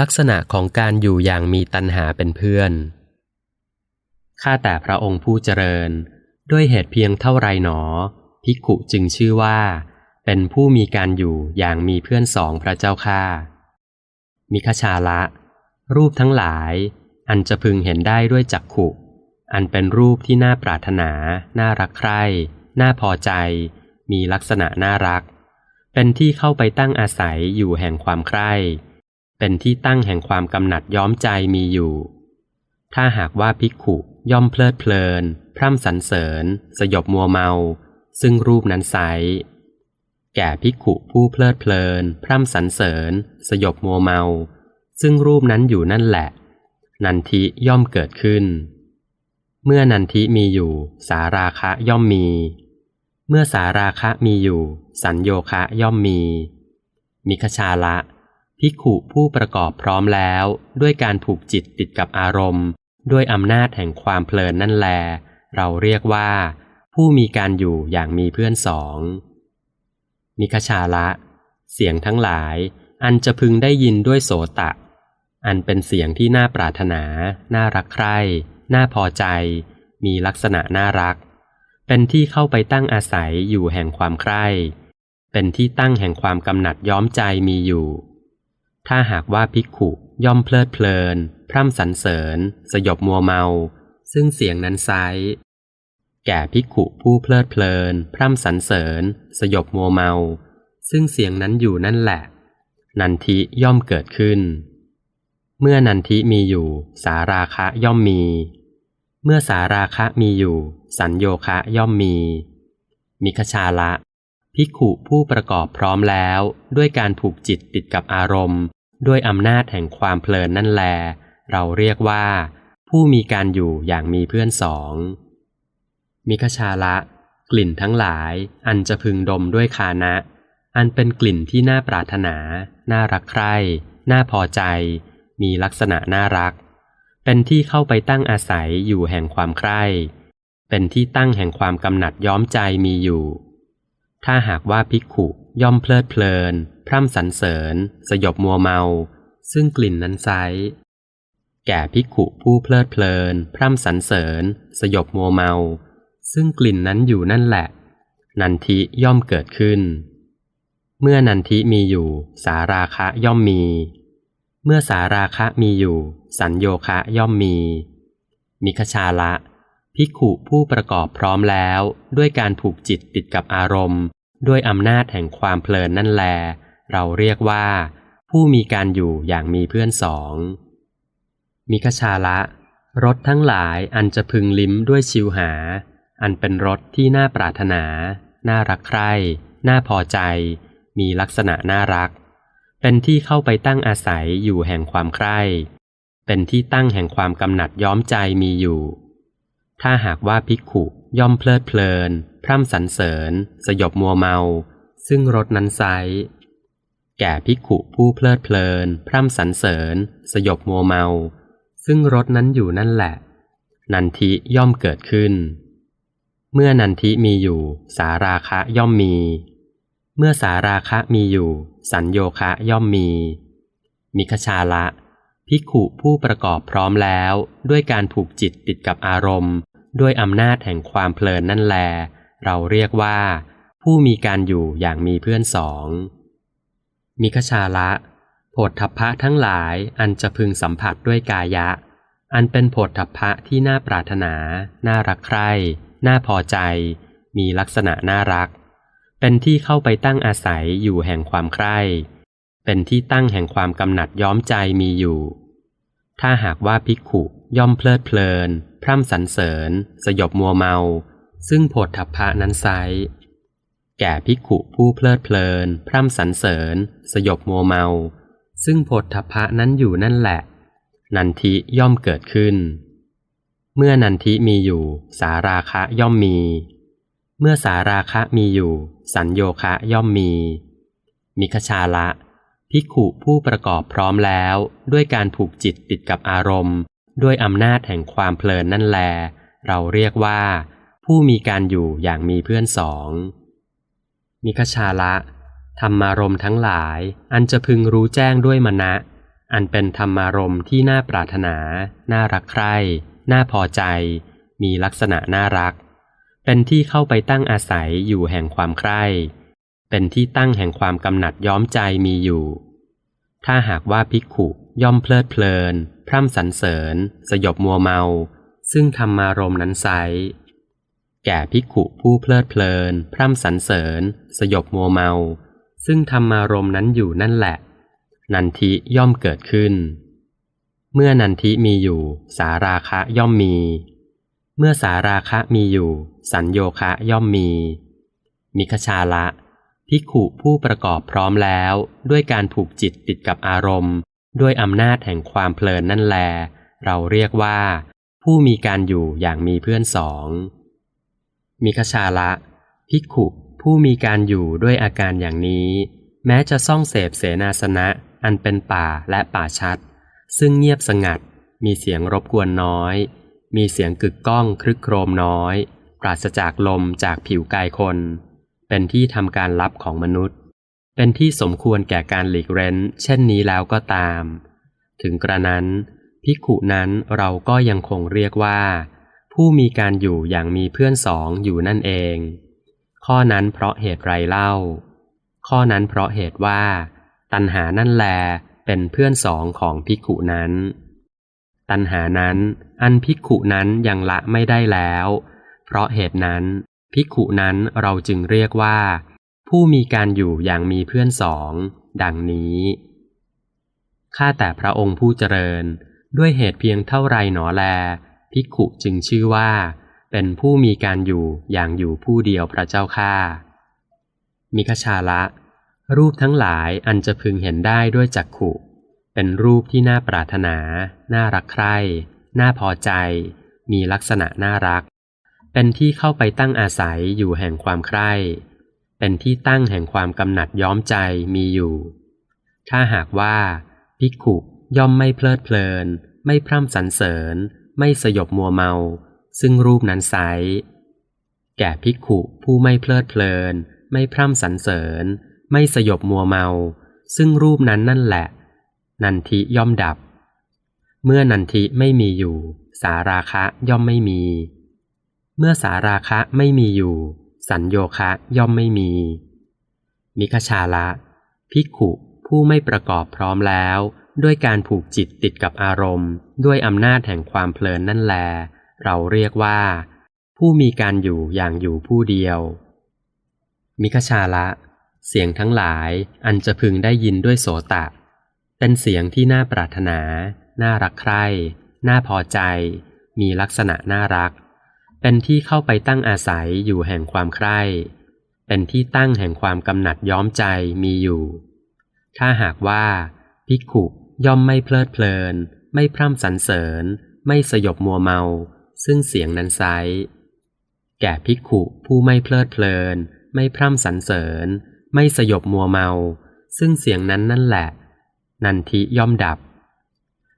ลักษณะของการอยู่อย่างมีตัณหาเป็นเพื่อน ข้าแต่พระองค์ผู้เจริญ ด้วยเหตุเพียงเท่าไรหนอ ภิกขุจึงชื่อว่า เป็นผู้มีการอยู่อย่างมีเพื่อนสองพระเจ้าข้ามิคชาละ รูปทั้งหลาย อันจะพึงเห็นได้ด้วยจักขุ อันเป็นรูปที่น่าปรารถนา น่ารักใคร่น่าพอใจ มีลักษณะน่ารัก เป็นที่เข้าไปตั้งอาศัยอยู่แห่งความใคร่ เป็นที่ตั้งแห่งความกำหนัดย้อมใจมีอยู่ ถ้าหากว่าภิกขุย่อมเพลิดเพลิน พร่ำสรรเสริญ สยบมัวเมา ซึ่งรูปนั้นไซแก่ภิกขุผู้เพลิดเพลิน พร่ำสรรเสริญ สยบมัวเมา ซึ่งรูปนั้นอยู่นั่นแหละ นันทิย่อมเกิดขึ้น เมื่อนันทิมีอยู่ สาราคะย่อมมี เมื่อสาราคะมีอยู่ สัญโยคะย่อมมี มิคชาละ ภิกขุผู้ประกอบพร้อมแล้ว ด้วยการผูกจิตติดกับอารมณ์ ด้วยอำนาจแห่งความเพลินนั่นแล เราเรียกว่า ผู้มีการอยู่อย่างมีเพื่อนสองมิคชาละ เสียงทั้งหลาย อันจะพึงได้ยินด้วยโสตะ อันเป็นเสียงที่น่าปรารถนา น่ารักใคร่ น่าพอใจ มีลักษณะน่ารัก เป็นที่เข้าไปตั้งอาศัยอยู่แห่งความใคร่ เป็นที่ตั้งแห่งความกำหนัดย้อมใจมีอยู่ ถ้าหากว่าภิกขุย่อมเพลิดเพลิน พร่ำสรรเสริญ สยบมัวเมา ซึ่งเสียงนั้นไซแก่ภิกขุผู้เพลิดเพลิน พร่ำสรรเสริญ สยบมัวเมา ซึ่งเสียงนั้นอยู่นั่นแหละ นันทิย่อมเกิดขึ้น เมื่อนันทิมีอยู่ สาราคะย่อมมี เมื่อสาราคะมีอยู่ สัญโยคะย่อมมี มิคชาละ ภิกขุผู้ประกอบพร้อมแล้ว ด้วยการผูกจิตติดกับอารมณ์ ด้วยอำนาจแห่งความเพลินนั่นแล เราเรียกว่า ผู้มีการอยู่อย่างมีเพื่อนสองมิคชาละ กลิ่นทั้งหลาย อันจะพึงดมด้วยคานะ อันเป็นกลิ่นที่น่าปรารถนา น่ารักใคร่ น่าพอใจ มีลักษณะน่ารัก เป็นที่เข้าไปตั้งอาศัยอยู่แห่งความใคร่ เป็นที่ตั้งแห่งความกำหนัดย้อมใจมีอยู่ ถ้าหากว่าภิกขุย่อมเพลิดเพลิน พร่ำสรรเสริญ สยบมัวเมา ซึ่งกลิ่นนั้นไซแก่ภิกขุผู้เพลิดเพลิน พร่ำสรรเสริญ สยบมัวเมา ซึ่งกลิ่นนั้นอยู่นั่นแหละ นันทิย่อมเกิดขึ้น เมื่อนันทิมีอยู่ สาราคะย่อมมี เมื่อสาราคะมีอยู่ สัญโยคะย่อมมี มิคชาละ ภิกขุผู้ประกอบพร้อมแล้ว ด้วยการผูกจิตติดกับอารมณ์ ด้วยอำนาจแห่งความเพลินนั่นแล เราเรียกว่า ผู้มีการอยู่อย่างมีเพื่อนสองมิคชาละรสทั้งหลายอันจะพึงลิ้มด้วยชิวหา อันเป็นรสที่น่าปรารถนา น่ารักใคร่น่าพอใจ มีลักษณะน่ารัก เป็นที่เข้าไปตั้งอาศัยอยู่แห่งความใคร่ เป็นที่ตั้งแห่งความกำหนัดย้อมใจมีอยู่ ถ้าหากว่าภิกขุย่อมเพลิดเพลิน พร่ำสรรเสริญ สยบมัวเมา ซึ่งรสนั้นไซแก่ภิกขุผู้เพลิดเพลิน พร่ำสรรเสริญ สยบมัวเมา ซึ่งรสนั้นอยู่นั่นแหละ นันทิย่อมเกิดขึ้น เมื่อนันทิมีอยู่ สาราคะย่อมมี เมื่อสาราคะมีอยู่ สัญโยคะย่อมมี มิคชาละภิกขุผู้ประกอบพร้อมแล้ว ด้วยการผูกจิตติดกับอารมณ์ ด้วยอำนาจแห่งความเพลินนั่นแล เราเรียกว่า ผู้มีการอยู่อย่างมีเพื่อนสอง มิคชาละโผฏฐัพพะทั้งหลายอันจะพึงสัมผัสด้วยกายะ อันเป็นโผฏฐัพพะที่น่าปรารถนา น่ารักใคร่ น่าพอใจ มีลักษณะน่ารัก เป็นที่เข้าไปตั้งอาศัยอยู่แห่งความใคร่ เป็นที่ตั้งแห่งความกำหนัดย้อมใจมีอยู่ ถ้าหากว่าภิกขุย่อมเพลิดเพลิน พร่ำสรรเสริญ สยบมัวเมา ซึ่งโผฏฐัพะนั้นไซแก่ภิกขุผู้เพลิดเพลิน พร่ำสรรเสริญ สยบมัวเมา ซึ่งโผฏฐัพพะนั้นอยู่นั่นแหละ นันทิย่อมเกิดขึ้น เมื่อนันทิมีอยู่ สาราคะย่อมมี เมื่อสาราคะมีอยู่ สัญโยคะย่อมมี มิคชาละภิกขุผู้ประกอบพร้อมแล้ว ด้วยการผูกจิตติดกับอารมณ์ ด้วยอำนาจแห่งความเพลินนั่นแล เราเรียกว่า ผู้มีการอยู่อย่างมีเพื่อนสองมิคชาละธรรมารมทั้งหลาย อันจะพึงรู้แจ้งด้วยมณะอันเป็นธรรมารมที่น่าปรารถนา น่ารักใคร่ น่าพอใจ มีลักษณะน่ารัก เป็นที่เข้าไปตั้งอาศัยอยู่แห่งความใคร่ เป็นที่ตั้งแห่งความกำหนัดย้อมใจมีอยู่ ถ้าหากว่าภิกขุย่อมเพลิดเพลิน พร่ำสรรเสริญ สยบมัวเมา ซึ่งธรรมารมณ์นั้นไซแก่ภิกขุผู้เพลิดเพลิน พร่ำสรรเสริญ สยบมัวเมา ซึ่งธรรมารมณ์นั้นอยู่นั่นแหละ นันทิย่อมเกิดขึ้น เมื่อนันทิมีอยู่ สาราคะย่อมมี เมื่อสาราคะมีอยู่ สัญโยคะย่อมมี มิคชาละภิกขุผู้ประกอบพร้อมแล้ว ด้วยการผูกจิตติดกับอารมณ์ ด้วยอำนาจแห่งความเพลินนั่นแล เราเรียกว่า ผู้มีการอยู่อย่างมีเพื่อนสองมิคชาละ ภิกขุผู้มีการอยู่ด้วยอาการอย่างนี้ แม้จะซ่องเสพเสนาสนะ อันเป็นป่าและป่าชัด ซึ่งเงียบสงัด มีเสียงรบกวนน้อย มีเสียงกึกก้องครึกโครมน้อย ปราศจากลมจากผิวกายคน เป็นที่ทำการลับของมนุษย์ เป็นที่สมควรแก่การหลีกเร้น เช่นนี้แล้วก็ตาม ถึงกระนั้นภิกุนั้นเราก็ยังคงเรียกว่า ผู้มีการอยู่อย่างมีเพื่อนสองอยู่นั่นเอง ข้อนั้นเพราะเหตุไรเล่า ข้อนั้นเพราะเหตุว่า ตัณหานั่นแลเป็นเพื่อนสองของภิกุนั้น ตัณหานั้น อันภิกุนั้นยังละไม่ได้แล้ว เพราะเหตุนั้นภิกุนั้นเราจึงเรียกว่า ผู้มีการอยู่อย่างมีเพื่อนสอง ดังนี้ ข้าแต่พระองค์ผู้เจริญ ด้วยเหตุเพียงเท่าไรหนอแล ภิกขุจึงชื่อว่า เป็นผู้มีการอยู่อย่างอยู่ผู้เดียวพระเจ้าข้ามิคชาละ รูปทั้งหลายอันจะพึงเห็นได้ด้วยจักขุ เป็นรูปที่น่าปรารถนา น่ารักใคร่ น่าพอใจ มีลักษณะน่ารัก เป็นที่เข้าไปตั้งอาศัยอยู่แห่งความใคร่ เป็นที่ตั้งแห่งความกำหนัดย้อมใจมีอยู่ ถ้าหากว่าภิกขุย่อมไม่เพลิดเพลิน ไม่พร่ำสรรเสริญ ไม่สยบมัวเมา ซึ่งรูปนั้นไซแก่ภิกขุผู้ไม่เพลิดเพลิน ไม่พร่ำสรรเสริญ ไม่สยบมัวเมา ซึ่งรูปนั้นนั่นแหละ นันทิย่อมดับ เมื่อนันทิไม่มีอยู่ สาราคะย่อมไม่มี เมื่อสาราคะไม่มีอยู่ สัญโยคะย่อมไม่มี มิคชาละ ภิกขุผู้ไม่ประกอบพร้อมแล้ว ด้วยการผูกจิตติดกับอารมณ์ ด้วยอำนาจแห่งความเพลินนั่นแล เราเรียกว่า ผู้มีการอยู่อย่างอยู่ผู้เดียว มิคชาละ เสียงทั้งหลายอันจะพึงได้ยินด้วยโสตะ เป็นเสียงที่น่าปรารถนา น่ารักใคร่ น่าพอใจ มีลักษณะน่ารัก เป็นที่เข้าไปตั้งอาศัยอยู่แห่งความใคร่ เป็นที่ตั้งแห่งความกำหนัดย้อมใจมีอยู่ ถ้าหากว่าภิกขุย่อมไม่เพลิดเพลิน ไม่พร่ำสรรเสริญ ไม่สยบมัวเมา ซึ่งเสียงนั้นไซแก่ภิกขุผู้ไม่เพลิดเพลิน ไม่พร่ำสรรเสริญ ไม่สยบมัวเมา ซึ่งเสียงนั้นนั่นแหละ นันทิย่อมดับ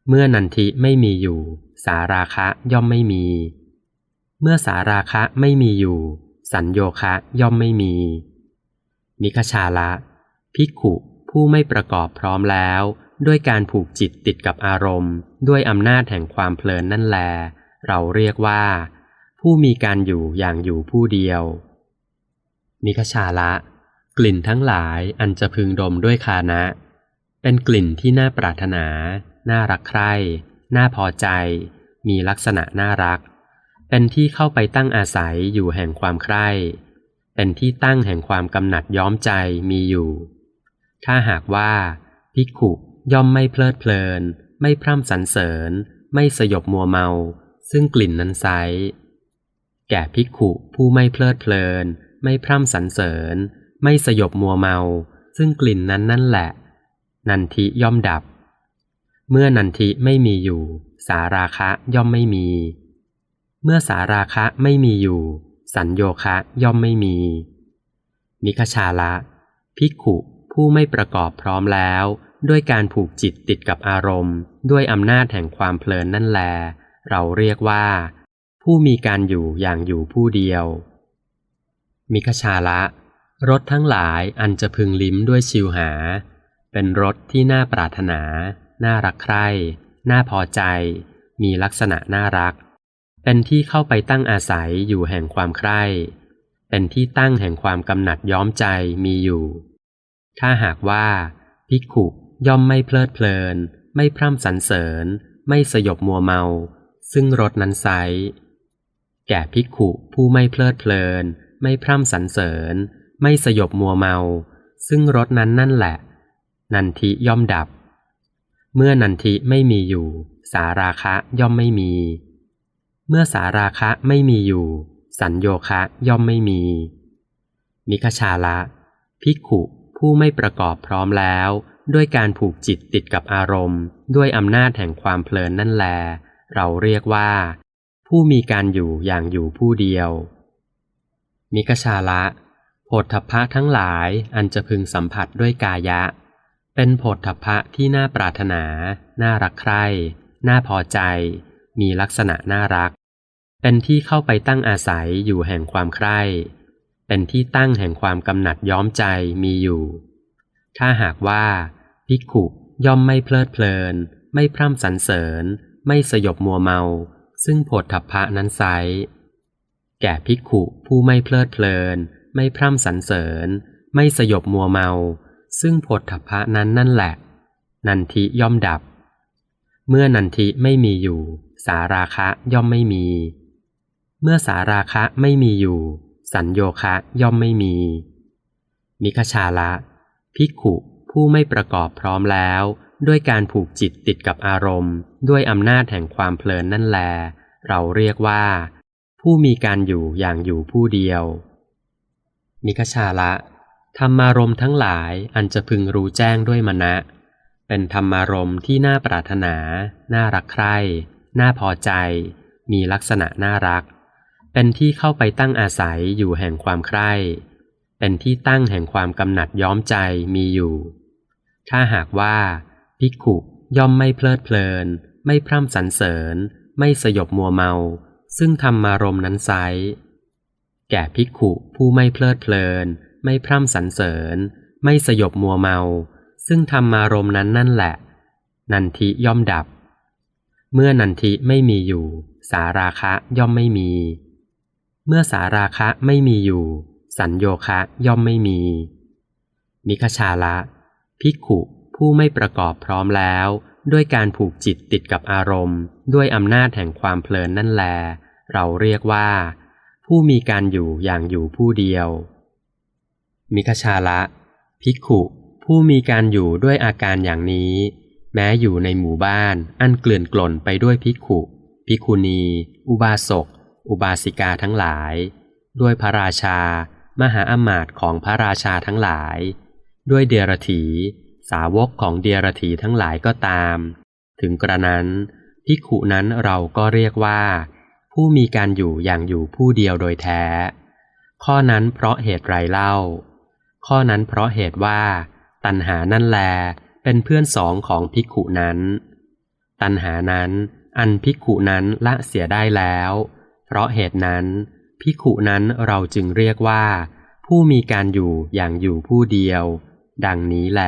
เมื่อนันทิไม่มีอยู่ สาราคะย่อมไม่มี เมื่อสาราคะไม่มีอยู่ สัญโยคะย่อมไม่มี มิคชาละ ภิกขุผู้ไม่ประกอบพร้อมแล้ว ด้วยการผูกจิตติดกับอารมณ์ ด้วยอำนาจแห่งความเพลินนั่นแล เราเรียกว่า ผู้มีการอยู่อย่างอยู่ผู้เดียว มิคชาละ กลิ่นทั้งหลายอันจะพึงดมด้วยคานะ เป็นกลิ่นที่น่าปรารถนา น่ารักใคร่ น่าพอใจ มีลักษณะน่ารัก เป็นที่เข้าไปตั้งอาศัยอยู่แห่งความใคร่ เป็นที่ตั้งแห่งความกำหนัดย้อมใจมีอยู่ ถ้าหากว่า ภิกขุย่อมไม่เพลิดเพลิน ไม่พร่ำสรรเสริญ ไม่สยบมัวเมา ซึ่งกลิ่นนั้นไซแก่ภิกขุผู้ไม่เพลิดเพลิน ไม่พร่ำสรรเสริญ ไม่สยบมัวเมา ซึ่งกลิ่นนั้นนั่นแหละ นันทิย่อมดับ เมื่อนันทิไม่มีอยู่ สาราคะย่อมไม่มี เมื่อสาราคะไม่มีอยู่ สัญโยคะย่อมไม่มี มิคชาละ ภิกขุผู้ไม่ประกอบพร้อมแล้ว ด้วยการผูกจิตติดกับอารมณ์ ด้วยอำนาจแห่งความเพลินนั่นแล เราเรียกว่า ผู้มีการอยู่อย่างอยู่ผู้เดียว มิคชาละรสทั้งหลายอันจะพึงลิ้มด้วยชิวหา เป็นรสที่น่าปรารถนา น่ารักใคร่ น่าพอใจ มีลักษณะน่ารัก เป็นที่เข้าไปตั้งอาศัยอยู่แห่งความใคร่ เป็นที่ตั้งแห่งความกำหนัดย้อมใจมีอยู่ ถ้าหากว่าภิกขุย่อมไม่เพลิดเพลิน ไม่พร่ำสรรเสริญ ไม่สยบมัวเมา ซึ่งรสนั้นไซแก่ภิกขุผู้ไม่เพลิดเพลิน ไม่พร่ำสรรเสริญ ไม่สยบมัวเมา ซึ่งรสนั้นนั่นแหละ นันทิย่อมดับ เมื่อนันทิไม่มีอยู่ สาราคะย่อมไม่มี เมื่อสาราคะไม่มีอยู่ สัญโยคะย่อมไม่มี มิคชาละ ภิกขุผู้ไม่ประกอบพร้อมแล้ว ด้วยการผูกจิตติดกับอารมณ์ ด้วยอำนาจแห่งความเพลินนั่นแล เราเรียกว่า ผู้มีการอยู่อย่างอยู่ผู้เดียว มิกชาละโผฏฐัพพะทั้งหลายอันจะพึงสัมผัสด้วยกายะ เป็นโผฏฐัพพะที่น่าปรารถนา น่ารักใคร่ น่าพอใจ มีลักษณะน่ารัก เป็นที่เข้าไปตั้งอาศัยอยู่แห่งความใคร่ เป็นที่ตั้งแห่งความกำหนัดย้อมใจมีอยู่ ถ้าหากว่าภิกขุย่อมไม่เพลิดเพลิน ไม่พร่ำสรรเสริญ ไม่สยบมัวเมา ซึ่งโผฏฐัพพะนั้นไซแก่ภิกขุผู้ไม่เพลิดเพลิน ไม่พร่ำสรรเสริญ ไม่สยบมัวเมา ซึ่งโผฏฐัพพะนั้นนั่นแหละ นันทิย่อมดับ เมื่อนันทิไม่มีอยู่ สาราคะย่อมไม่มี เมื่อสาราคะไม่มีอยู่ สัญโยคะย่อมไม่มี มิคชาละ ภิกขุผู้ไม่ประกอบพร้อมแล้ว ด้วยการผูกจิตติดกับอารมณ์ ด้วยอำนาจแห่งความเพลินนั่นแล เราเรียกว่า ผู้มีการอยู่อย่างอยู่ผู้เดียว มิคชาละธรรมารมทั้งหลายอันจะพึงรู้แจ้งด้วยมณะเป็นธรรมารมที่น่าปรารถนา น่ารักใคร่ น่าพอใจ มีลักษณะน่ารัก เป็นที่เข้าไปตั้งอาศัยอยู่แห่งความใคร่ เป็นที่ตั้งแห่งความกำหนัดย้อมใจมีอยู่ ถ้าหากว่าภิกขุย่อมไม่เพลิดเพลิน ไม่พร่ำสรรเสริญ ไม่สยบมัวเมา ซึ่งธรรมารมณ์นั้นไซแก่ภิกขุผู้ไม่เพลิดเพลิน ไม่พร่ำสรรเสริญ ไม่สยบมัวเมา ซึ่งธรรมารมณ์นั้นนั่นแหละ นันทิย่อมดับ เมื่อนันทิไม่มีอยู่ สาราคะย่อมไม่มี เมื่อสาราคะไม่มีอยู่ สัญโยคะย่อมไม่มี มิคชาละ ภิกขุผู้ไม่ประกอบพร้อมแล้ว ด้วยการผูกจิตติดกับอารมณ์ ด้วยอำนาจแห่งความเพลินนั่นแล เราเรียกว่า ผู้มีการอยู่อย่างอยู่ผู้เดียว มิคชาละ ภิกขุผู้มีการอยู่ด้วยอาการอย่างนี้ แม้อยู่ในหมู่บ้าน อันเกลื่อนกล่นไปด้วยภิกขุภิกุณี อุบาสก อุบาสิกาทั้งหลาย ด้วยพระราชา มหาอมาตย์ของพระราชาทั้งหลาย ด้วยเดียรถี สาวกของเดียรถีทั้งหลายก็ตาม ถึงกระนั้นภิกขุนั้นเราก็เรียกว่า ผู้มีการอยู่อย่างอยู่ผู้เดียวโดยแท้ ข้อนั้นเพราะเหตุไรเล่า ข้อนั้นเพราะเหตุว่า ตัณหานั่นแล เป็นเพื่อนสองของภิกขุนั้น ตัณหานั้นอันภิกขุนั้นละเสียได้แล้ว เพราะเหตุนั้นภิกขุนั้นเราจึงเรียกว่า ผู้มีการอยู่อย่างอยู่ผู้เดียว ดังนี้แล